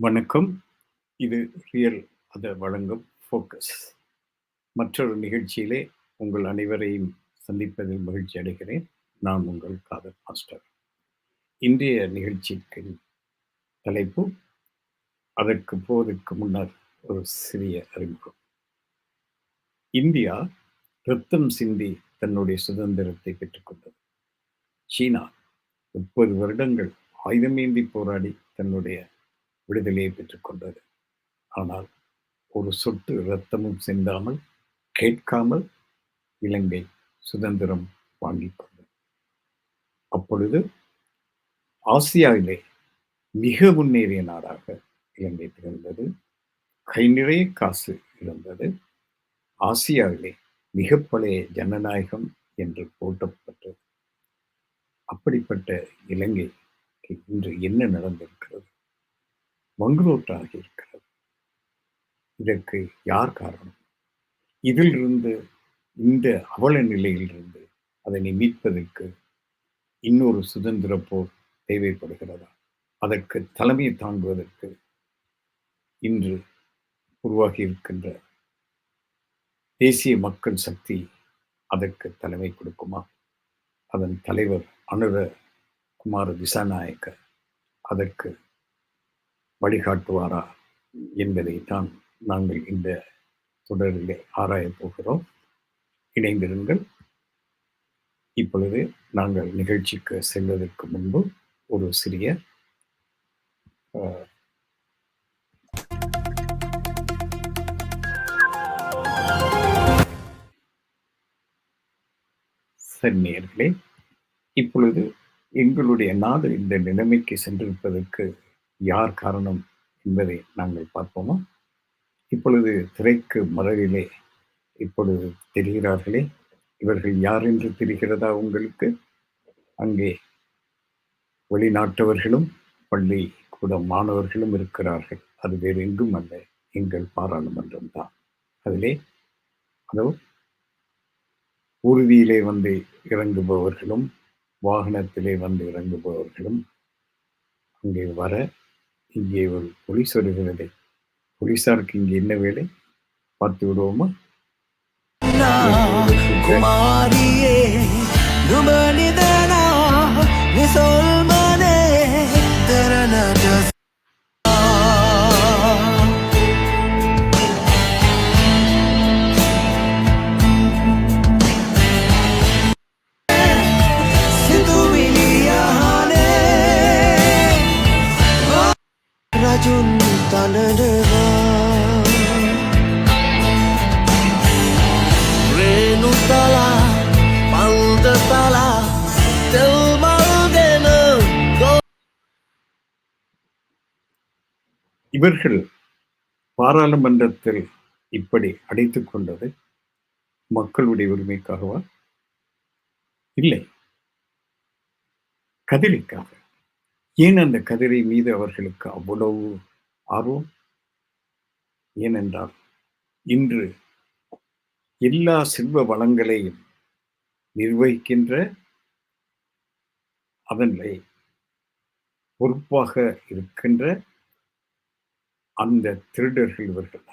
வணக்கம். இது ரியல் அதை வழங்கும் ஃபோக்கஸ் மற்றொரு நிகழ்ச்சியிலே உங்கள் அனைவரையும் சந்திப்பதில் மகிழ்ச்சி அடைகிறேன். நான் உங்கள் காதல் மாஸ்டர் இன்றைய நிகழ்ச்சிக்கு தலைப்பு அதற்கு போவதற்கு முன்னர் ஒரு சிறிய அறிமுகம். இந்தியா ரத்தம் சிந்தி தன்னுடைய சுதந்திரத்தை பெற்றுக்கொண்டது சீனா முப்பது வருடங்கள் ஆயுதமேந்தி போராடி தன்னுடைய விடுதலையை பெற்றுக்கொண்டது ஆனால் ஒரு சொட்டு இரத்தமும் சிந்தாமல் கேட்காமல் இலங்கை சுதந்திரம் வாங்கிக் கொண்டது. அப்பொழுது ஆசியாவிலே மிக முன்னேறிய நாடாக இலங்கை திகழ்ந்தது. கை நிறைய காசு இருந்தது ஆசியாவிலே மிக பழைய ஜனநாயகம் என்று போட்டப்பட்டது அப்படிப்பட்ட இலங்கை இலங்கைக்கு இன்று என்ன நடந்திருக்கிறது? வங்குரோட்டாகி இருக்கிறது. இதற்கு யார் காரணம்? இதிலிருந்து இந்த அவல நிலையிலிருந்து அதனை மீட்பதற்கு இன்னொரு சுதந்திர போர் தேவைப்படுகிறதா? அதற்கு தலைமையை தாங்குவதற்கு இன்று உருவாகி இருக்கின்ற தேசிய மக்கள் சக்தி அதற்கு தலைமை கொடுக்குமா? அதன் தலைவர் அனுர குமார திசாநாயக்கர் அதற்கு வழிகாட்டுவாரா என்பதை தான் நாங்கள் இந்த தொடரிலே ஆராயப் போகிறோம். இணைந்திருங்கள். இப்பொழுது நாங்கள் நிகழ்ச்சிக்கு செல்வதற்கு முன்பு ஒரு சிறிய சரி நேர்களே இப்பொழுது எங்களுடைய நாடு இந்த நிலைமைக்கு சென்றிருப்பதற்கு யார் காரணம் என்பதை நாங்கள் பார்ப்போமா? இப்பொழுது திரைக்கு மலரிலே இப்பொழுது தெரிகிறார்களே இவர்கள் யார் என்று தெரிகிறதா உங்களுக்கு? அங்கே வெளிநாட்டவர்களும் பள்ளி கூட மாணவர்களும் இருக்கிறார்கள். அது வேறு எங்கும் அல்ல எங்கள் பாராளுமன்றம் தான். அதிலே அதோ உறுதியிலே வந்து இறங்குபவர்களும் வாகனத்திலே வந்து இறங்குபவர்களும் அங்கே வர இங்கே ஒரு போலீஸ் வருகிறது. போலீஸாருக்கு இங்கே என்ன வேலை? பார்த்து விடுவோமா? குமாரியே Rajun tanadeva இவர்கள் பாராளுமன்றத்தில் இப்படி அடைத்துக் கொண்டது மக்களுடைய உரிமைக்காகவா? இல்லை. கதிரிக்காக. ஏன் அந்த கதிரை மீது அவர்களுக்கு அவ்வளவு ஆர்வம்? ஏனென்றால் இன்று எல்லா செல்வ வளங்களையும் நிர்வகிக்கின்ற அதனை பொறுப்பாக இருக்கின்ற அந்த திருடர்கள் இவர்கள்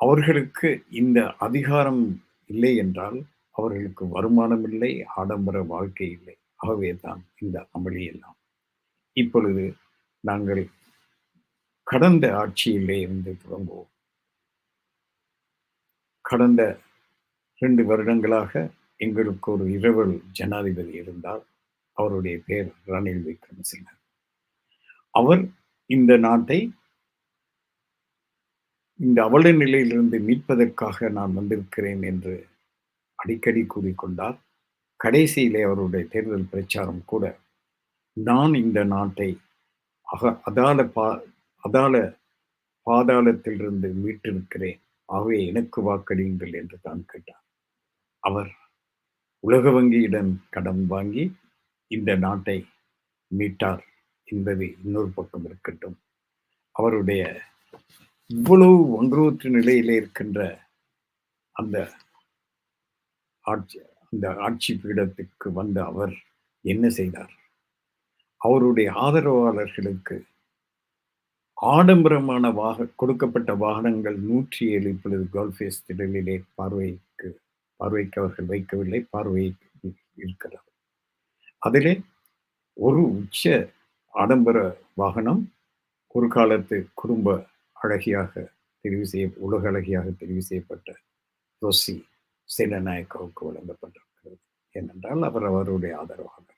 அவர்களுக்கு இந்த அதிகாரம் இல்லை என்றால் அவர்களுக்கு வருமானம் இல்லை ஆடம்பர வாழ்க்கை இல்லை. ஆகவே தான் இந்த அமளி எல்லாம். இப்பொழுது நாங்கள் கடந்த ஆட்சியிலே இருந்து தொடங்குவோம் கடந்த ரெண்டு வருடங்களாக எங்களுக்கு ஒரு இரவல் ஜனாதிபதி இருந்தார். அவருடைய பெயர் ரணில் விக்ரமசிங்க. அவர் இந்த நாட்டை இந்த அவல நிலையிலிருந்து மீட்பதற்காக நான் வந்திருக்கிறேன் என்று அடிக்கடி கூறிக்கொண்டார். கடைசியிலே அவருடைய தேர்தல் பிரச்சாரம் கூட நான் இந்த நாட்டை அக அதால பா அதால பாதாளத்திலிருந்து மீட்டிருக்கிறேன். ஆகவே எனக்கு வாக்களியுங்கள் என்று தான் கேட்டார். அவர் உலக வங்கியிடம் கடன் வாங்கி இந்த நாட்டை மீட்டார் என்பது இன்னொரு பக்கம் இருக்கட்டும். அவருடைய இவ்வளவு ஒன்றுவற்று நிலையிலே இருக்கின்ற அந்த ஆட்சி அந்த ஆட்சி பீடத்துக்கு வந்த அவர் என்ன செய்தார்? அவருடைய ஆதரவாளர்களுக்கு ஆடம்பரமான வாக கொடுக்கப்பட்ட வாகனங்கள் நூற்றி ஏழு இப்பொழுது கோல்ஃபேஸ் திடலிலே பார்வைக்கு பார்வைக்கு அவர்கள் வைக்கவில்லை பார்வை இருக்கிறது. அதிலே ஒரு உச்ச ஆடம்பர வாகனம் ஒரு காலத்து குடும்ப அழகியாக தெரிவு செய்ய உலக அழகியாக தெரிவு செய்யப்பட்ட ரோசி சேனநாயக்காவுக்கு வழங்கப்பட்டிருக்கிறது. ஏனென்றால் அவர் அவருடைய ஆதரவாளர்.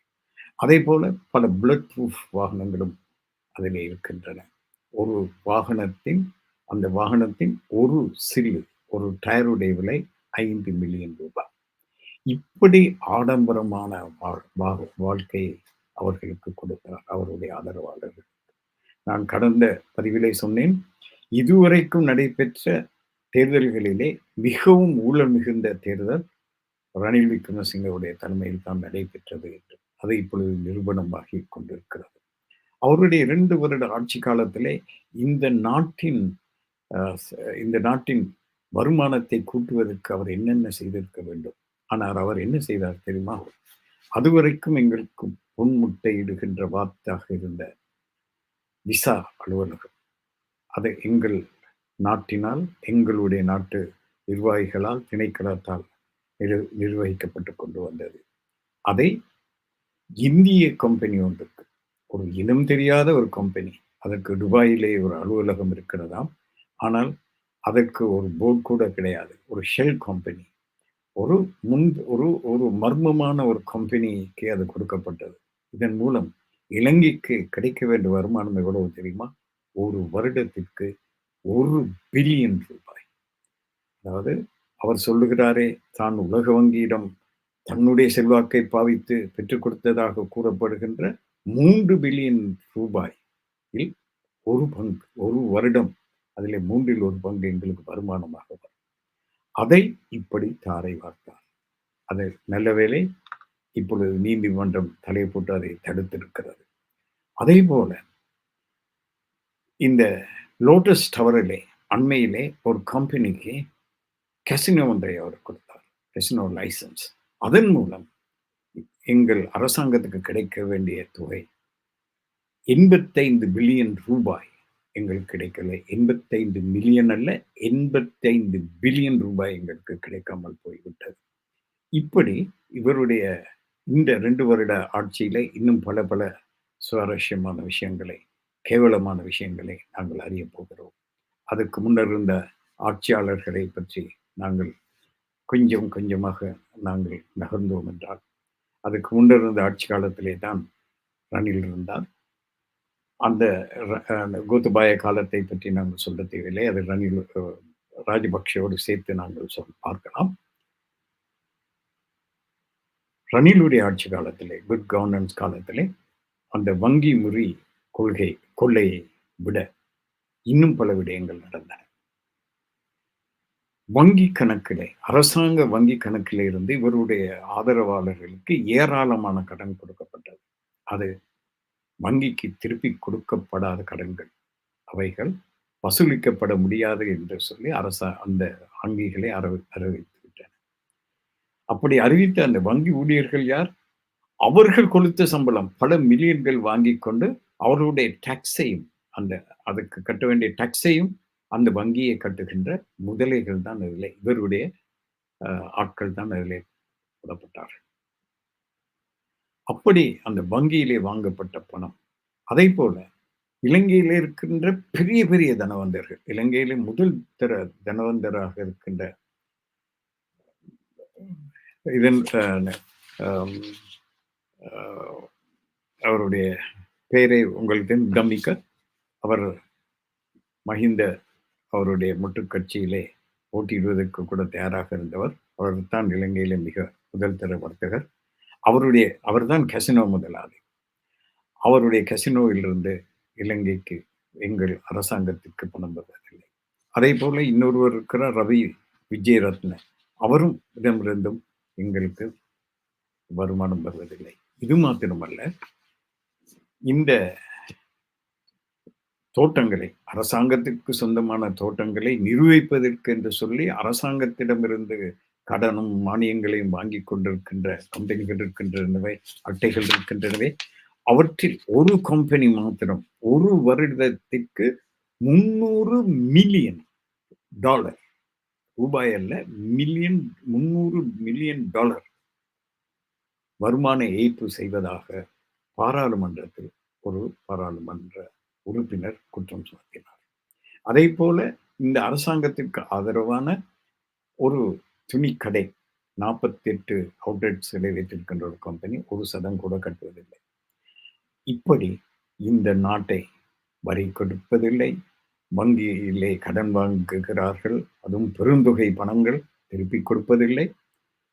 அதே போல பல புல்லட் ப்ரூஃப் வாகனங்களும் அதில் இருக்கின்றன. ஒரு வாகனத்தின் அந்த வாகனத்தின் ஒரு சிறு ஒரு டயருடைய விலை ஐந்து மில்லியன் ரூபாய். இப்படி ஆடம்பரமான வா- வா- வாழ்க்கையை அவர்களுக்கு கொடுத்தார் அவருடைய ஆதரவாளர்கள். நான் கடந்த பதிவிலே சொன்னேன் இதுவரைக்கும் நடைபெற்ற தேர்தல்களிலே மிகவும் ஊழல் மிகுந்த தேர்தல் ரணில் விக்ரமசிங்கவுடைய தலைமையில் தான் நடைபெற்றது என்று அது இப்பொழுது நிரூபணமாகி கொண்டிருக்கிறது. அவருடைய இரண்டு வருட ஆட்சி காலத்திலே இந்த நாட்டின் இந்த நாட்டின் வருமானத்தை கூட்டுவதற்கு அவர் என்னென்ன செய்திருக்க வேண்டும்? ஆனால் அவர் என்ன செய்தார் தெரியுமா? அதுவரைக்கும் எங்களுக்கு பொன்முட்டையிடுகின்ற வார்த்தையாக இருந்த விசா அலுவலகம். அதை எங்கள் நாட்டினால் எங்களுடைய நாட்டு நிர்வாகிகளால் திணைக்களத்தால் நிர் நிர்வகிக்கப்பட்டு கொண்டு வந்தது. அதை இந்திய கம்பெனி ஒன்றுக்கு ஒரு இனம் தெரியாத ஒரு கம்பெனி அதற்கு துபாயிலே ஒரு அலுவலகம் இருக்கிறதாம். ஆனால் அதற்கு ஒரு போர்ட் கூட கிடையாது ஒரு ஷெல் கம்பெனி ஒரு முன் ஒரு ஒரு மர்மமான ஒரு கம்பெனிக்கு அது கொடுக்கப்பட்டது. இதன் மூலம் இலங்கைக்கு கிடைக்க வேண்டிய வருமானம் எவ்வளவு தெரியுமா? ஒரு வருடத்திற்கு ஒரு பில்லியன் ரூபாய். அதாவது அவர் சொல்லுகிறாரே தான் உலக வங்கியிடம் தன்னுடைய செல்வாக்கை பாவித்து பெற்றுக் கொடுத்ததாக கூறப்படுகின்ற மூன்று பில்லியன் ரூபாயில் ஒரு பங்கு ஒரு வருடம் அதிலே மூன்றில் ஒரு பங்கு எங்களுக்கு வருமானமாக வரும். அதை இப்படி தாரை வார்த்தார். அது நல்ல வேளை இப்பொழுது நீதிமன்றம் தலை போட்டு அதை தடுத்திருக்கிறது. அதே போல இந்த லோட்டஸ் டவரிலே அண்மையிலே ஒரு கம்பெனிக்கு கசினோ ஒன்றை அவர் கொடுத்தார். Casino licence. அதன் மூலம் எங்கள் அரசாங்கத்துக்கு கிடைக்க வேண்டிய தொகை எண்பத்தைந்து பில்லியன் ரூபாய் எங்களுக்கு கிடைக்கல. எண்பத்தைந்து மில்லியன் அல்ல எண்பத்தைந்து பில்லியன் ரூபாய் எங்களுக்கு கிடைக்காமல் போய்விட்டது. இப்படி இவருடைய இந்த ரெண்டு வருட ஆட்சியில இன்னும் பல பல சுவாரஸ்யமான விஷயங்களை கேவலமான விஷயங்களை நாங்கள் அறியப் போகிறோம். அதுக்கு முன்னர் இருந்த ஆட்சியாளர்களை பற்றி நாங்கள் கொஞ்சம் கொஞ்சமாக நாங்கள் நகர்ந்தோம் என்றால் அதுக்கு முன்னர் இருந்த ஆட்சி காலத்திலே தான் ரணில் இருந்தார். அந்த ர- அந்த காலத்தை பற்றி நாங்கள் சொல்ல தேவையில்லை. அது ரணில் அஹ், ராஜபக்ஷவோடு சேர்த்து நாங்கள் சொல் பார்க்கலாம். ரணிலுடைய ஆட்சி காலத்திலே குட் கவர்னன்ஸ் காலத்திலே அந்த வங்கி முறி கொள்கை கொள்ளையை விட இன்னும் பல விடயங்கள் நடந்தன. வங்கி கணக்கிலே அரசாங்க வங்கி கணக்கிலே இருந்து இவருடைய ஆதரவாளர்களுக்கு ஏராளமான கடன் கொடுக்கப்பட்டது. அது வங்கிக்கு திருப்பி கொடுக்கப்படாத கடன்கள். அவைகள் வசூலிக்கப்பட முடியாது என்று சொல்லி அரச அந்த வங்கிகளை அறிவி அறிவித்து விட்டன. அப்படி அறிவித்த அந்த வங்கி ஊழியர்கள் யார்? அவர்கள் கொடுத்த சம்பளம் பல மில்லியன்கள் வாங்கி கொண்டு அவர்களுடைய டாக்ஸையும் அந்த அதுக்கு கட்ட வேண்டிய டாக்ஸையும் அந்த வங்கியை கட்டுகின்ற முதலைகள் தான் அதில் இவருடைய அஹ், ஆட்கள் தான் அதில் போடப்பட்டார்கள். அப்படி அந்த வங்கியிலே வாங்கப்பட்ட பணம். அதே போல இலங்கையில் இருக்கின்ற பெரிய பெரிய தனவந்தர்கள் இலங்கையிலே முதல் தர தனவந்தராக இருக்கின்ற இதன் அவருடைய பெயரை உங்களுக்கு கவனிக்க அவர் மஹிந்த அவருடைய முட்டுக்கட்சியிலே போட்டியிடுவதற்கு கூட தயாராக இருந்தவர். அவர் தான் இலங்கையிலே மிக முதல் தர வர்த்தகர். அவருடைய அவர்தான் கசினோ முதலாளி. அவருடைய கசினோவிலிருந்து இலங்கைக்கு எங்கள் அரசாங்கத்திற்கு பணம் வருவதில்லை. அதே போல இன்னொருவர் இருக்கிறார் ரவி விஜயரத்ன. அவரும் இடமிருந்தும் எங்களுக்கு வருமானம் வருவதில்லை. இது மாத்திரமல்ல இந்த தோட்டங்களை அரசாங்கத்திற்கு சொந்தமான தோட்டங்களை நிர்வகிப்பதற்கு என்று சொல்லி அரசாங்கத்திடமிருந்து கடனும் மானியங்களையும் வாங்கி கொண்டிருக்கின்ற கம்பெனிகள் இருக்கின்றனவே அட்டைகள் இருக்கின்றனவே அவற்றில் ஒரு கம்பெனி மாத்திரம் ஒரு வருடத்திற்கு முன்னூறு மில்லியன் டாலர். ரூபாய் அல்ல மில்லியன் முன்னூறு மில்லியன் டாலர் வருமான ஏய்ப்பு செய்வதாக பாராளுமன்றத்தில் ஒரு பாராளுமன்ற உறுப்பினர் குற்றம் சாட்டினார் அதே போல இந்த அரசாங்கத்திற்கு ஆதரவான ஒரு துணிக்கடை நாற்பத்தி எட்டு அவுட்லெட்ஸ்களை வைத்திருக்கின்ற ஒரு கம்பெனி ஒரு சதம் கூட கட்டுவதில்லை. இப்படி இந்த நாட்டை வரி கொடுப்பதில்லை. வங்கியிலே கடன் வாங்குகிறார்கள். அதுவும் பெருந்தொகை பணங்கள் திருப்பி கொடுப்பதில்லை.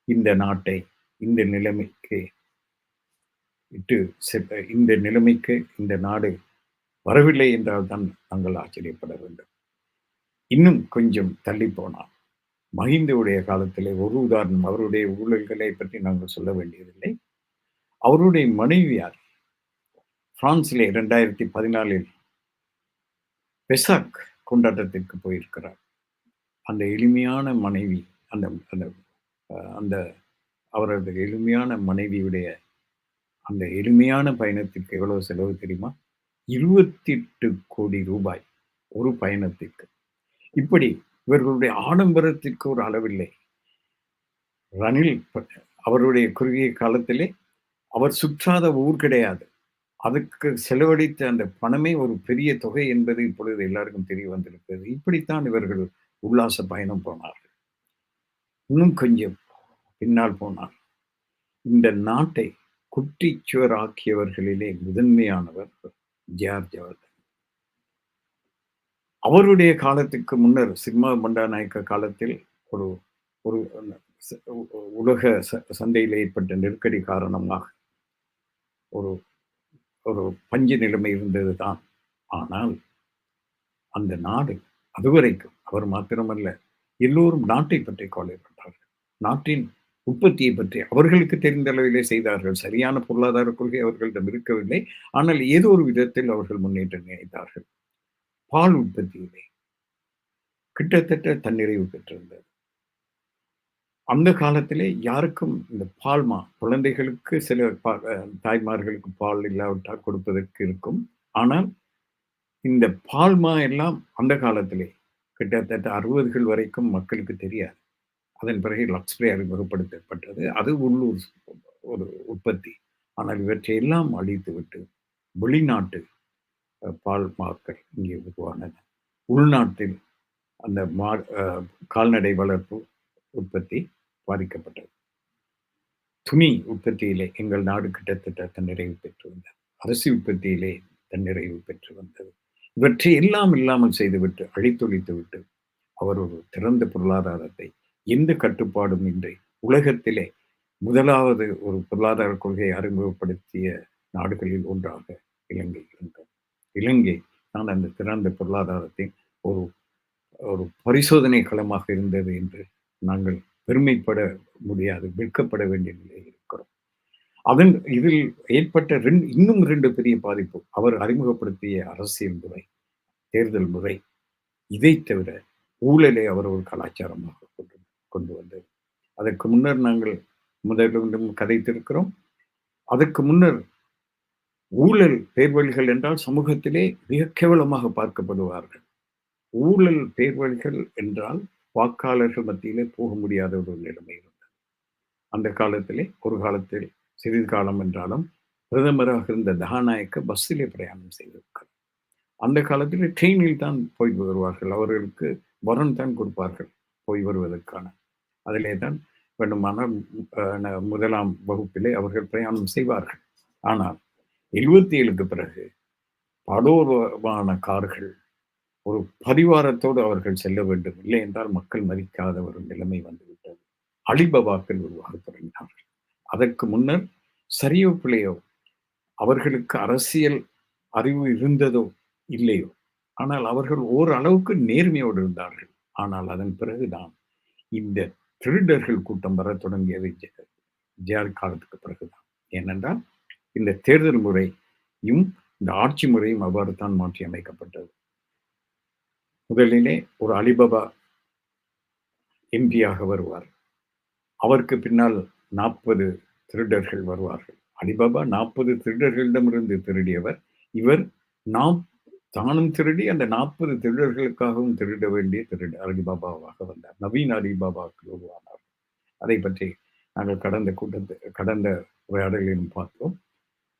இந்த நாட்டை இந்த நிலைமைக்கு இட்டு செ- இந்த நிலைமைக்கு இந்த நாடு வரவில்லை என்றால் தான் நாங்கள் ஆச்சரியப்பட வேண்டும். இன்னும் கொஞ்சம் தள்ளி போனால் மஹிந்தவுடைய காலத்திலே ஒரு உதாரணம் அவருடைய ஊழல்களை பற்றி நாங்கள் சொல்ல வேண்டியதில்லை. அவருடைய மனைவியார் பிரான்சிலே இரண்டாயிரத்தி பதினாலில் பெசாக் கொண்டாட்டத்திற்கு போயிருக்கிறார். அந்த எளிமையான மனைவி அந்த அந்த அஹ், அந்த அவரது எளிமையான மனைவியுடைய அந்த எளிமையான பயணத்திற்கு எவ்வளவு செலவு தெரியுமா? இருபத்தி எட்டு கோடி ரூபாய் ஒரு பயணத்திற்கு. இப்படி இவர்களுடைய ஆடம்பரத்திற்கு ஒரு அளவில்லை. ரணில் அவருடைய குறுகிய காலத்திலே அவர் சுற்றாத ஊர் கிடையாது. அதுக்கு செலவழித்த அந்த பணமே ஒரு பெரிய தொகை என்பது இப்பொழுது எல்லாருக்கும் தெரிய வந்திருக்கிறது. இப்படித்தான் இவர்கள் உல்லாச பயணம் போனார்கள். இன்னும் கொஞ்சம் பின்னால் போனார் இந்த நாட்டை குட்டிச்சுவர் ஆக்கியவர்களிலே முதன்மையானவர் ஜார்ஜ் அவருடைய காலத்துக்கு முன்னர் சிம்மா பண்டாநாயக்க காலத்தில் ஒரு ஒரு உலக ச- சந்தையில் ஏற்பட்ட நெருக்கடி காரணமாக ஒரு ஒரு பஞ்ச நிலைமை இருந்தது தான் ஆனால் அந்த நாடு அதுவரைக்கும் அவர் மாத்திரமல்ல எல்லோரும் நாட்டை பற்றி கவலைப்பட்டார்கள். நாட்டின் உற்பத்தியை பற்றி அவர்களுக்கு தெரிந்த அளவிலே செய்தார்கள். சரியான பொருளாதார கொள்கை அவர்களிடம் இருக்கவில்லை. ஆனால் ஏதோ ஒரு விதத்தில் அவர்கள் முன்னேற்றம் நினைத்தார்கள் பால் உற்பத்தியிலே கிட்டத்தட்ட தன்னிறைவு பெற்றிருந்தது. அந்த காலத்திலே யாருக்கும் இந்த பால்மா குழந்தைகளுக்கு சில பா- தாய்மார்களுக்கு பால் இல்லாவிட்டால் கொடுப்பதற்கு இருக்கும். ஆனால் இந்த பால்மா எல்லாம் அந்த காலத்திலே கிட்டத்தட்ட அறுபதுகள் வரைக்கும் மக்களுக்கு தெரியாது. அதன் பிறகு லக்ஸ்பிரே அறிமுகப்படுத்தப்பட்டது அது உள்ளூர் ஒரு உற்பத்தி. ஆனால் இவற்றை எல்லாம் அழித்துவிட்டு வெளிநாட்டு அஹ், பால் மாக்கள் இங்கே உருவானன உள்நாட்டில் அந்த மா அஹ், கால்நடை வளர்ப்பு உற்பத்தி பாதிக்கப்பட்டது. துணி உற்பத்தியிலே எங்கள் நாடு கிட்டத்தட்ட தன்னிறைவு பெற்று வந்தது. அரசு உற்பத்தியிலே தன்னிறைவு பெற்று வந்தது. இவற்றை எல்லாம் இல்லாமல் செய்துவிட்டு அழித்தொழித்து விட்டு அவர் ஒரு திறந்த பொருளாதாரத்தை எந்த கட்டுப்பாடும் இன்றி உலகத்திலே முதலாவது ஒரு பொருளாதார கொள்கையை அறிமுகப்படுத்திய நாடுகளில் ஒன்றாக இலங்கை இருந்தது. இலங்கை தான் அந்த திறந்த பொருளாதாரத்தின் ஒரு ஒரு பரிசோதனை களமாக இருந்தது என்று நாங்கள் பெருமைப்பட முடியாது விற்கப்பட வேண்டிய நிலையில் இருக்கிறோம். அதன் இதில் ஏற்பட்ட ரெண்டு இன்னும் ரெண்டு பெரிய பாதிப்பு. அவர் அறிமுகப்படுத்திய அரசியல் முறை தேர்தல் முறை இதை தவிர ஊழலை அவர் ஒரு கலாச்சாரமாக கொண்டு வந்தது அதற்கு முன்னர் நாங்கள் முதலிடம் கதைத்திருக்கிறோம். அதற்கு முன்னர் ஊழல் பேர்வழிகள் என்றால் சமூகத்திலே மிக கேவலமாக பார்க்கப்படுவார்கள். ஊழல் பேர்வழிகள் என்றால் வாக்காளர்கள் மத்தியிலே போக முடியாத ஒரு நிலைமை இருந்தது. அந்த காலத்திலே ஒரு காலத்தில் சிறிது காலம் என்றாலும் பிரதமராக இருந்த தகாநாயக்க பஸ்ஸிலே பிரயாணம் செய்திருக்கிறார். அந்த காலத்தில் ட்ரெயினில் தான் போய் வருவார்கள். அவர்களுக்கு வரன் தான் கொடுப்பார்கள் போய் வருவதற்கான. அதிலே தான் வேண்டுமான அஹ், ந- முதலாம் வகுப்பிலே அவர்கள் பிரயாணம் செய்வார்கள். ஆனால் எழுபத்தி ஏழுக்கு பிறகு படோரமான கார்கள் ஒரு பரிவாரத்தோடு அவர்கள் செல்ல வேண்டும். இல்லை என்றால் மக்கள் மதிக்காத ஒரு நிலைமை வந்துவிட்டது. அலிபபாக்கள் உருவாக தொடங்கினார்கள். அதற்கு முன்னர் சரியோ பிள்ளையோ அவர்களுக்கு அரசியல் அறிவு இருந்ததோ இல்லையோ ஆனால் அவர்கள் ஓரளவுக்கு நேர்மையோடு இருந்தார்கள். ஆனால் அதன் பிறகுதான் இந்த திருடர்கள் கூட்டம் வர தொடங்கியது ஜெ- காலத்துக்கு பிறகுதான். ஏனென்றால் இந்த தேர்தல் முறையும் இந்த ஆட்சி முறையும் அவ்வாறு தான் மாற்றி அமைக்கப்பட்டது. முதலிலே ஒரு அலிபாபா எம்பியாக வருவார். அவருக்கு பின்னால் நாற்பது திருடர்கள் வருவார்கள். அலிபாபா நாற்பது திருடர்களிடமிருந்து திருடியவர் இவர் நாம் தானும் திருடி அந்த நாற்பது திருடர்களுக்காகவும் திருட வேண்டிய திருட அலிபாபாவாக வந்தார். நவீன அலிபாபாவுக்கு உருவானார். அதை பற்றி நாங்கள் கடந்த கூட்டத்தை கடந்த உரையாடலிலும் பார்த்தோம்.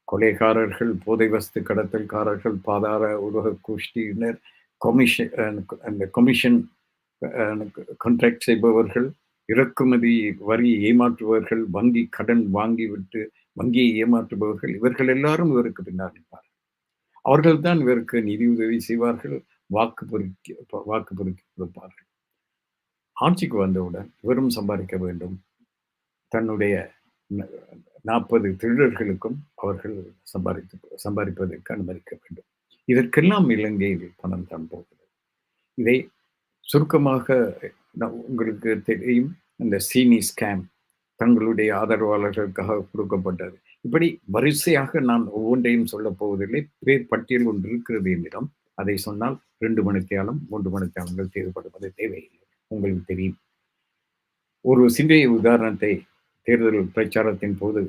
கொலைகாரர்கள் போதை வஸ்து கடத்தல்காரர்கள் பாதார உலக கோஷ்டியினர் கொமிஷன் அந்த கொமிஷன் கான்ட்ராக்ட் செய்பவர்கள் இறக்குமதி வரி ஏமாற்றுபவர்கள் வங்கி கடன் வாங்கிவிட்டு வங்கியை ஏமாற்றுபவர்கள் இவர்கள் எல்லாரும் இவருக்கு பின்னால் நிற்பார்கள். அவர்கள் தான் இவருக்கு நிதி உதவி செய்வார்கள் வாக்கு பொறுக்கி வாக்கு பொறுக்கி கொடுப்பார்கள். ஆட்சிக்கு வந்தவுடன் இவரும் சம்பாதிக்க வேண்டும். தன்னுடைய நாற்பது திருடர்களுக்கும் அவர்கள் சம்பாதித்து சம்பாதிப்பதற்கு அனுமதிக்க வேண்டும். இதற்கெல்லாம் இலங்கையில் பணம் தான் போகிறது. இதை சுருக்கமாக உங்களுக்கு தெரியும். இந்த சீனி ஸ்கேம் தங்களுடைய ஆதரவாளர்களுக்காக கொடுக்கப்பட்டது. இப்படி வரிசையாக நான் ஒவ்வொன்றையும் சொல்லப் போவதில்லை. பேர் பட்டியல் ஒன்று இருக்கிறது என்னிடம். அதை சொன்னால் ரெண்டு மணித்தியாலம் மூன்று மணித்தியாலங்கள் தேவைப்படுவது தேவையில்லை. உங்களுக்கு தெரியும். ஒரு சிறிய உதாரணத்தை தேர்தல் பிரச்சாரத்தின் போது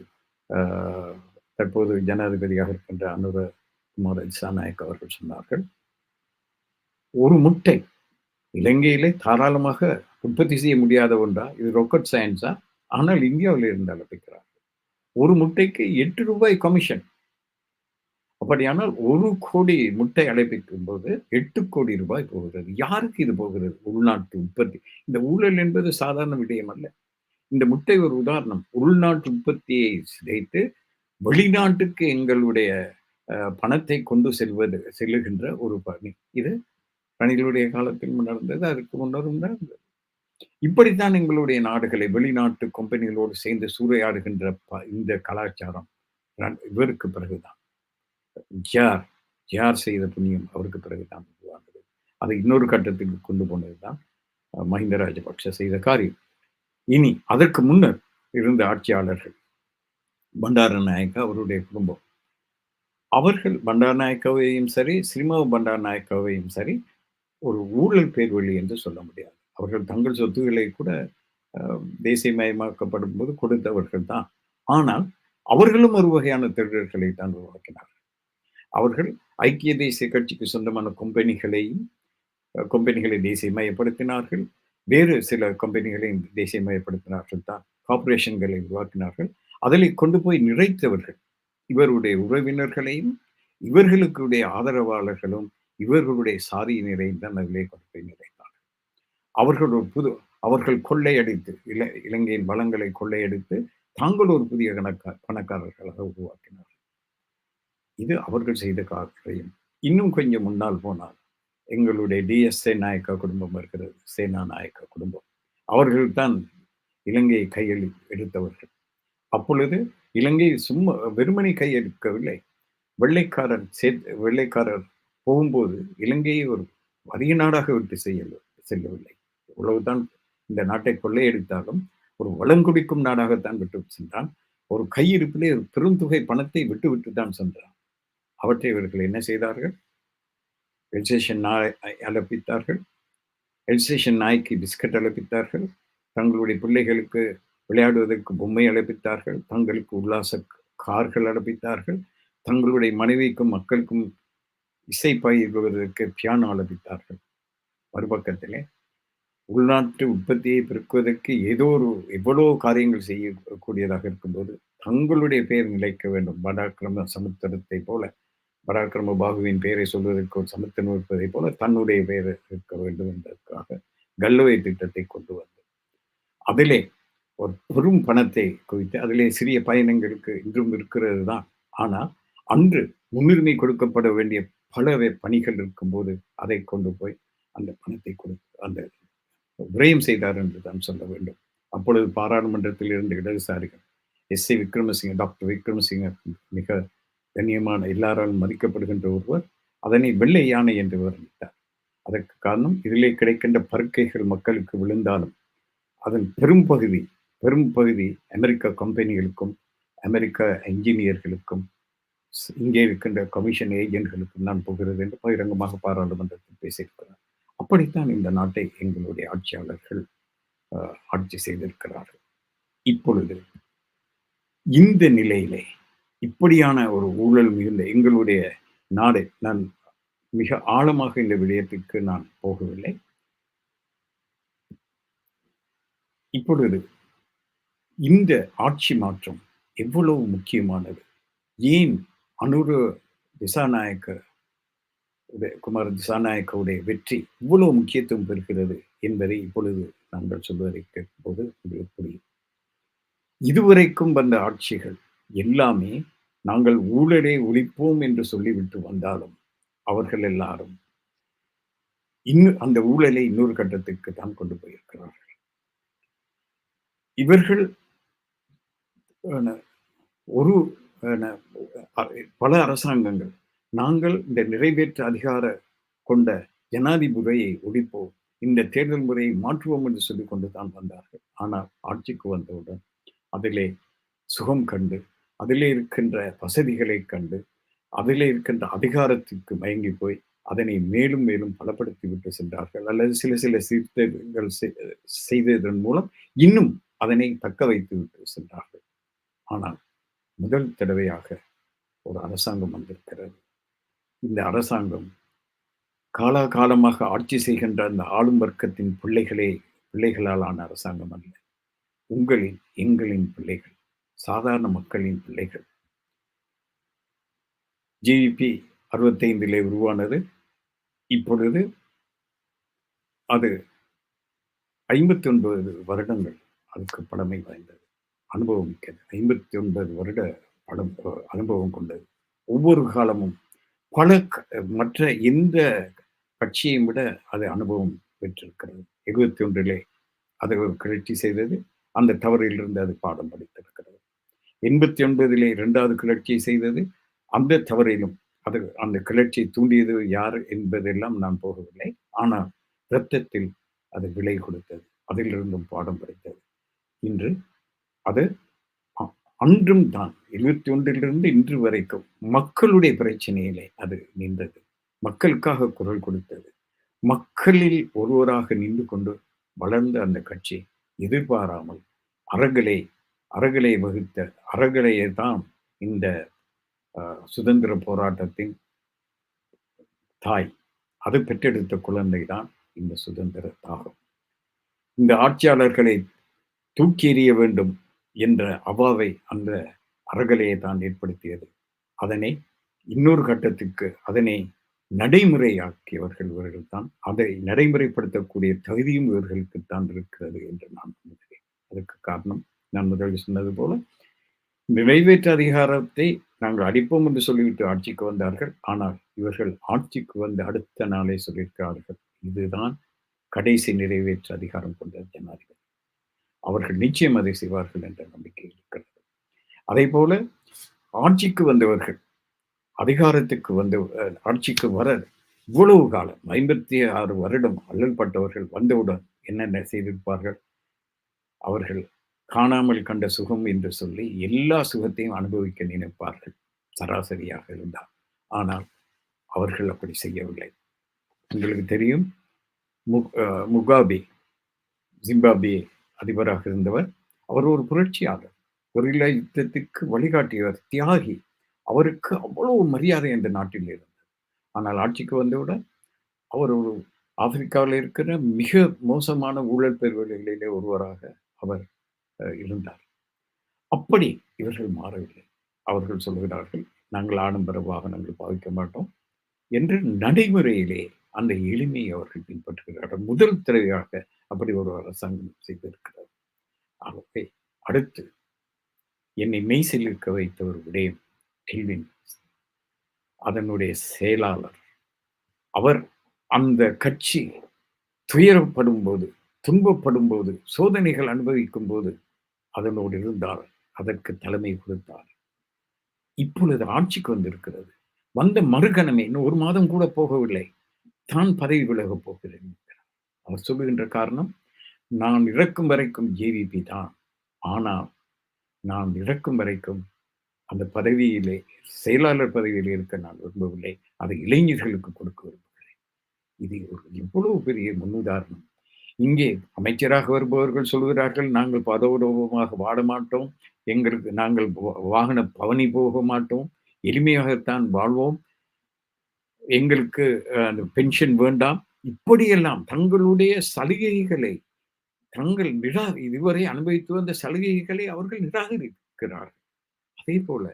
தற்போது ஜனாதிபதியாக இருக்கின்ற அனுர குமார் திசாநாயக் அவர்கள் சொன்னார்கள். ஒரு முட்டை இலங்கையிலே தாராளமாக உற்பத்தி செய்ய முடியாத ஒன்றா? இது ராக்கெட் சயின்ஸா ஆனால் இந்தியாவில் இருந்து அழைப்பிக்கிறார் ஒரு முட்டைக்கு எட்டு ரூபாய் கமிஷன் அப்படியானால் ஒரு கோடி முட்டை அழைப்பிக்கும் போது எட்டு கோடி ரூபாய் போகிறது. யாருக்கு இது போகிறது? உள்நாட்டு உற்பத்தி. இந்த ஊழல் என்பது சாதாரண விடயம் அல்ல. இந்த முட்டை ஒரு உதாரணம். உள்நாட்டு உற்பத்தியை சிதைத்து வெளிநாட்டுக்கு எங்களுடைய பணத்தை கொண்டு செல்வது செல்லுகின்ற ஒரு பணி. இது ரணிகளுடைய காலத்தில் நடந்தது. அதற்கு முன்னரும் நடந்தது. இப்படித்தான் எங்களுடைய நாடுகளை வெளிநாட்டு கம்பெனிகளோடு சேர்ந்து சூறையாடுகின்ற இந்த கலாச்சாரம் இவருக்கு பிறகுதான். ஜார் ஜார் செய்த புண்ணியம் அவருக்கு பிறகுதான் உருவானது அதை இன்னொரு கட்டத்துக்கு கொண்டு போனதுதான் மஹிந்த ராஜபக்ஷ செய்த காரியம். இனி அதற்கு முன்னர் இருந்த ஆட்சியாளர்கள் பண்டார நாயக்கா அவருடைய குடும்பம். அவர்கள் பண்டார நாயக்காவையும் சரி சினிமா பண்டார நாயக்காவையும் சரி ஒரு ஊழல் பேர்வழி என்று சொல்ல முடியாது. அவர்கள் தங்கள் சொத்துக்களை கூட தேசியமயமாக்கப்படும் போது கொடுத்தவர்கள் தான். ஆனால் அவர்களும் ஒரு வகையான திருடர்களை தான் உருவாக்கினார்கள். அவர்கள் ஐக்கிய தேசிய கட்சிக்கு சொந்தமான கம்பெனிகளையும் கம்பெனிகளை தேசியமயப்படுத்தினார்கள். வேறு சில கம்பெனிகளையும் தேசியமயப்படுத்தினார்கள் தான். கார்பரேஷன்களை உருவாக்கினார்கள். அதில் கொண்டு போய் நிறைத்தவர்கள். இவருடைய உறவினர்களையும் இவர்களுக்குடைய ஆதரவாளர்களும் இவர்களுடைய சாதியினரையும் தான் அதிலே கொண்டு போய் நிறை அவர்கள் ஒரு புது அவர்கள் கொள்ளையடித்து இல இலங்கையின் வளங்களை கொள்ளையடித்து தாங்கள் ஒரு புதிய கணக்கா பணக்காரர்களாக உருவாக்கினார்கள். இது அவர்கள் செய்த காரியம். இன்னும் கொஞ்சம் முன்னால் போனால் எங்களுடைய டிஎஸ்ஏ நாயக்கா குடும்பம் இருக்கிறது சேனா நாயக்கா குடும்பம். அவர்கள் தான் இலங்கையை கையில் எடுத்தவர்கள். அப்பொழுது இலங்கை சும்மா வெறுமனை கையெடுக்கவில்லை. வெள்ளைக்காரர் சே வெள்ளைக்காரர் போகும்போது இலங்கையை ஒரு வறிய நாடாக விட்டு செய்ய செல்லவில்லை. இவ்வளவுதான் இந்த நாட்டை கொள்ளையடித்தாலும் ஒரு வளங்குடிக்கும் நாடாகத்தான் விட்டு சென்றான். ஒரு கையிருப்பிலே ஒரு பெருந்தொகை பணத்தை விட்டு விட்டு தான் சென்றான். அவற்றை இவர்கள் என்ன செய்தார்கள்? எல்சேஷன் நாய் அலப்பித்தார்கள் எல்சேஷன் நாய்க்கு பிஸ்கட் அலப்பித்தார்கள். தங்களுடைய பிள்ளைகளுக்கு விளையாடுவதற்கு பொம்மை அழைப்பித்தார்கள் தங்களுக்கு உல்லாச கார்கள் அழைப்பித்தார்கள் தங்களுடைய மனைவிக்கும் மக்களுக்கும் இசை பயிர்வதற்கு பியானோ அழைப்பித்தார்கள் மறுபக்கத்திலே உள்நாட்டு உற்பத்தியை பெருக்குவதற்கு ஏதோ ஒரு எவ்வளோ காரியங்கள் செய்யக்கூடியதாக இருக்கும்போது தங்களுடைய பெயர் நிலைக்க வேண்டும். பராக்கிரம சமுத்திரத்தை போல பராக்கிரம பாகுவின் பெயரை சொல்வதற்கு ஒரு சமுத்திரம் இருப்பதை போல தன்னுடைய பெயர் இருக்க வேண்டும் என்பதற்காக கல்லுவை திட்டத்தை கொண்டு வந்தது அதிலே ஒரு பெரும் பணத்தை குவித்து அதிலே சிறிய பயணங்களுக்கு இன்றும் இருக்கிறது தான். ஆனால் அன்று முன்னுரிமை கொடுக்கப்பட வேண்டிய பல பணிகள் இருக்கும்போது அதை கொண்டு போய் அந்த பணத்தை கொடு அந்த விரயம் செய்தார் என்று தான் சொல்ல வேண்டும். அப்பொழுது பாராளுமன்றத்தில் இருந்த இடதுசாரிகள் S. C Wickremasinghe doctor Wickremasinghe மிக கண்ணியமான எல்லாராலும் மதிக்கப்படுகின்ற ஒருவர் அதனை வெள்ளை யானை என்று வர்ணித்தார். அதற்கு காரணம் இதிலே கிடைக்கின்ற பருக்கைகள் மக்களுக்கு விழுந்தாலும் அதன் பெரும்பகுதி பெரும்பகுதி அமெரிக்க கம்பெனிகளுக்கும் அமெரிக்க என்ஜினியர்களுக்கும் இங்கே இருக்கின்ற கமிஷன் ஏஜென்ட்களுக்கும் நான் போகிறது என்று பகிரங்கமாக பாராளுமன்றத்தில் பேசியிருக்கிறார். அப்படித்தான் இந்த நாட்டை எங்களுடைய ஆட்சியாளர்கள் ஆட்சி செய்திருக்கிறார்கள். இப்பொழுது இந்த நிலையிலே இப்படியான ஒரு ஊழல் மிகுந்த எங்களுடைய நாடு நான் மிக ஆழமாக இந்த விடயத்திற்கு நான் போகவில்லை. இப்பொழுது இந்த ஆட்சி மாற்றம் எவ்வளவு முக்கியமானது? ஏன் அனுர திசாநாயக்க குமார திசாநாயக்கவுடைய வெற்றி இவ்வளவு முக்கியத்துவம் பெறுகிறது என்பதை இப்பொழுது நாங்கள் சொல்வதை கேட்கும்போது உங்களுக்கு புரியும். இதுவரைக்கும் வந்த ஆட்சிகள் எல்லாமே நாங்கள் ஊழலை ஒழிப்போம் என்று சொல்லிவிட்டு வந்தாலும் அவர்கள் எல்லாரும் இன்னும் அந்த ஊழலை இன்னொரு கட்டத்துக்கு தான் கொண்டு போயிருக்கிறார்கள். இவர்கள் ஒரு பல அரசாங்கங்கள் நாங்கள் இந்த நிறைவேற்ற அதிகார கொண்ட ஜனாதிபதியை ஒழிப்போம். இந்த தேர்தல் முறையை மாற்றுவோம் என்று சொல்லிக் கொண்டு தான் வந்தார்கள். ஆனால் ஆட்சிக்கு வந்தவுடன் அதிலே சுகம் கண்டு அதிலே இருக்கின்ற வசதிகளை கண்டு அதிலே இருக்கின்ற அதிகாரத்திற்கு மயங்கி போய் அதனை மேலும் மேலும் பலப்படுத்தி விட்டு சென்றார்கள். அல்லது சில சில சீர்திருத்தங்கள் செய்- செய்ததன் மூலம் இன்னும் அதனை தக்க வைத்து விட்டு சென்றார்கள். ஆனால் முதல் தடவையாக ஒரு அரசாங்கம் வந்திருக்கிறது. இந்த அரசாங்கம் காலாகாலமாக ஆட்சி செய்கின்ற அந்த ஆளும் வர்க்கத்தின் பிள்ளைகளே பிள்ளைகளால் ஆன அரசாங்கம் அல்ல. உங்களின் எங்களின் பிள்ளைகள் சாதாரண மக்களின் பிள்ளைகள். ஜிடிபி அறுபத்தைந்திலே உருவானது. இப்பொழுது அது ஐம்பத்தி ஒன்பது வருடங்கள் அதுக்கு பழமை வாய்ந்தது. அனுபவம் மிக்கது. ஐம்பத்தி ஒன்பது வருட படம் அனுபவம் கொண்டது. ஒவ்வொரு காலமும் பல மற்ற எந்த கட்சியையும் விட அது அனுபவம் பெற்றிருக்கிறது. எழுபத்தி ஒன்றிலே அதை கிளர்ச்சி செய்தது அந்த தவறிலிருந்து அது பாடம் படித்திருக்கிறது. எண்பத்தி ஒன்பதிலே இரண்டாவது கிளர்ச்சியை செய்தது அந்த தவறிலும் அது அந்த கிளர்ச்சியை தூண்டியது யார் என்பதெல்லாம் நான் போகவில்லை. ஆனால் இரத்தத்தில் அது விலை கொடுத்தது. அதிலிருந்தும் பாடம் படித்தது. இன்று அது அன்றும் தான். எழுபத்தி ஒன்றிலிருந்து இன்று வரைக்கும் மக்களுடைய பிரச்சனையிலே அது நின்றது. மக்களுக்காக குரல் கொடுத்தது. மக்களில் ஒருவராக நின்று கொண்டு வளர்ந்த அந்த கட்சி எதிர்பாராமல் அறகலை அறகலை வகுத்த அறகலையை தான் இந்த சுதந்திர போராட்டத்தின் தாய். அது பெற்றெடுத்த குழந்தை தான் இந்த சுதந்திர தாகம். இந்த ஆட்சியாளர்களை தூக்கி எறிய வேண்டும். என்ற அவாவை அந்த அறகலையை தான் ஏற்படுத்தியது. அதனை இன்னொரு கட்டத்துக்கு அதனை நடைமுறையாக்கியவர்கள் இவர்கள் தான். அதை நடைமுறைப்படுத்தக்கூடிய தகுதியும் இவர்களுக்கு தான் இருக்கிறது என்று நான் நம்புகிறேன். அதுக்கு காரணம் நான் முதலில் சொன்னது போல நிறைவேற்ற அதிகாரத்தை நாங்கள் அடிப்போம் என்று சொல்லிவிட்டு ஆட்சிக்கு வந்தார்கள். ஆனால் இவர்கள் ஆட்சிக்கு வந்து அடுத்த நாளே சொல்லியிருக்கிறார்கள். இதுதான் கடைசி நிறைவேற்ற அதிகாரம் கொண்ட ஜனாதிபதி. அவர்கள் நிச்சயம் அதை செய்வார்கள் என்ற நம்பிக்கை இருக்கிறது. அதே போல ஆட்சிக்கு வந்தவர்கள் அதிகாரத்துக்கு வந்த அஹ், ஆட்சிக்கு வர இவ்வளவு காலம் ஐம்பத்தி ஆறு வருடம் அல்லல்பட்டவர்கள் வந்தவுடன் என்னென்ன செய்திருப்பார்கள்? அவர்கள் காணாமல் கண்ட சுகம் என்று சொல்லி எல்லா சுகத்தையும் அனுபவிக்க நினைப்பார்கள். சராசரியாக இருந்தார் ஆனால் அவர்கள் அப்படி செய்யவில்லை. உங்களுக்கு தெரியும்? மு- அஹ், முகாபே ஜிம்பாப்வே அதிபராக இருந்தவர். அவர் ஒரு புரட்சியாளர். கொரில்லா யுத்தத்திற்கு வழிகாட்டியவர் தியாகி. அவருக்கு அவ்வளவு மரியாதை அந்த நாட்டில் இருந்தது. ஆனால் ஆட்சிக்கு வந்தவுடன் அவர் ஒரு ஆப்பிரிக்காவில் இருக்கிற மிக மோசமான ஊழல் பெறுவர்களிலே ஒருவராக அவர் அஹ், இருந்தார். அப்படி இவர்கள் மாறவில்லை. அவர்கள் சொல்கிறார்கள் நாங்கள் ஆடம்பர வாகனங்கள் பாவிக்க மாட்டோம் என்று நடைமுறையிலே அந்த எளிமையை அவர்கள் பின்பற்றுகிறார்கள். முதல் தடவையாக அப்படி ஒரு அரசாங்கம் செய்திருக்கிறது. ஆகவே அடுத்து என்னை மெய் சிலிர்க்க வைத்த ஒரு விடயம் கெல்வின் அதனுடைய செயலாளர் அவர் அந்த கட்சி துயரப்படும் போது துன்பப்படும் போது சோதனைகள் அனுபவிக்கும் போது அதனோடு இருந்தார் அதற்கு தலைமை கொடுத்தார். இப்பொழுது ஆட்சிக்கு வந்திருக்கிறது. வந்த மறுகணமே இன்னும் ஒரு மாதம் கூட போகவில்லை. தான் பதவி விலகப் போகிறேன். அவர் சொல்லுகின்ற காரணம் நான் இறக்கும் வரைக்கும் ஜேவிபி தான். ஆனால் நான் இறக்கும் வரைக்கும் அந்த பதவியிலே செயலாளர் பதவியில் இருக்க நான் விரும்பவில்லை. அதை இளைஞர்களுக்கு கொடுக்க விரும்புகிறேன். இது ஒரு இவ்வளவு பெரிய முன்னுதாரணம். இங்கே அமைச்சராக வருபவர்கள் சொல்கிறார்கள் நாங்கள் பதவிரூபமாக வாட மாட்டோம். எங்களுக்கு நாங்கள் வாகன பவனி போக மாட்டோம். எளிமையாகத்தான் வாழ்வோம். எங்களுக்கு அஹ், அந்த பென்ஷன் வேண்டாம். இப்படியெல்லாம் தங்களுடைய சலுகைகளை தங்கள் நிரா இதுவரை அனுபவித்து வந்த சலுகைகளை அவர்கள் நிராகரிக்கிறார்கள். அதே போல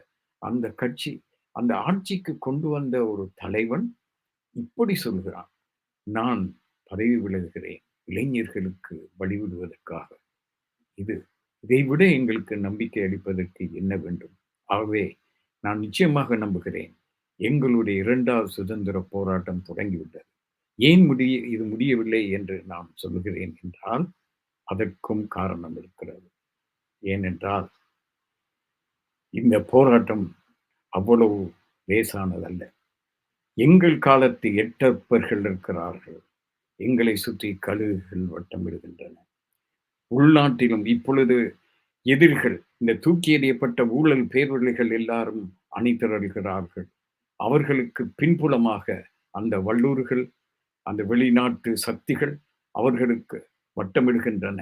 அந்த கட்சி அந்த ஆட்சிக்கு கொண்டு வந்த ஒரு தலைவன் இப்படி சொல்கிறான் நான் பதவி விலகுகிறேன் இளைஞர்களுக்கு வழிவிடுவதற்காக. இது இதைவிட எங்களுக்கு நம்பிக்கை அளிப்பதற்கு என்ன வேண்டும்? ஆகவே நான் நிச்சயமாக நம்புகிறேன். எங்களுடைய இரண்டாவது சுதந்திர போராட்டம் தொடங்கிவிட்டது. ஏன் முடிய இது முடியவில்லை என்று நான் சொல்லுகிறேன் என்றால் அதற்கும் காரணம் இருக்கிறது. ஏனென்றால் இந்த போராட்டம் அவ்வளவு லேசானதல்ல. எங்கள் காலத்து எட்டப்பர்கள் இருக்கிறார்கள். எங்களை சுற்றி கழுகுகள் வட்டமிடுகின்றன உள்நாட்டிலும் இப்பொழுது எதிரிகள் இந்த தூக்கி எறியப்பட்ட ஊழல் பேரொழிகள் எல்லாரும் அணி திரள்கிறார்கள் அவர்களுக்கு பின்புலமாக அந்த வல்லூர்கள் அந்த வெளிநாட்டு சக்திகள் அவர்களுக்கு வட்டமிடுகின்றன.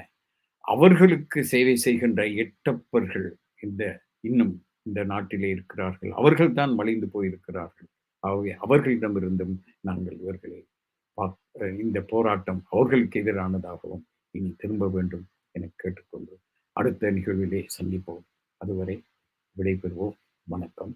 அவர்களுக்கு சேவை செய்கின்ற எட்டப்பர்கள் இந்த இன்னும் இந்த நாட்டிலே இருக்கிறார்கள். அவர்கள் தான் மலிந்து போயிருக்கிறார்கள். ஆகவே அவர்களிடமிருந்தும் நாங்கள் இவர்களை இந்த போராட்டம் அவர்களுக்கு எதிரானதாகவும் இனி திரும்ப வேண்டும் என கேட்டுக்கொண்டு அடுத்த நிகழ்விலே சந்திப்போம். அதுவரை விடைபெறுவோம். வணக்கம்.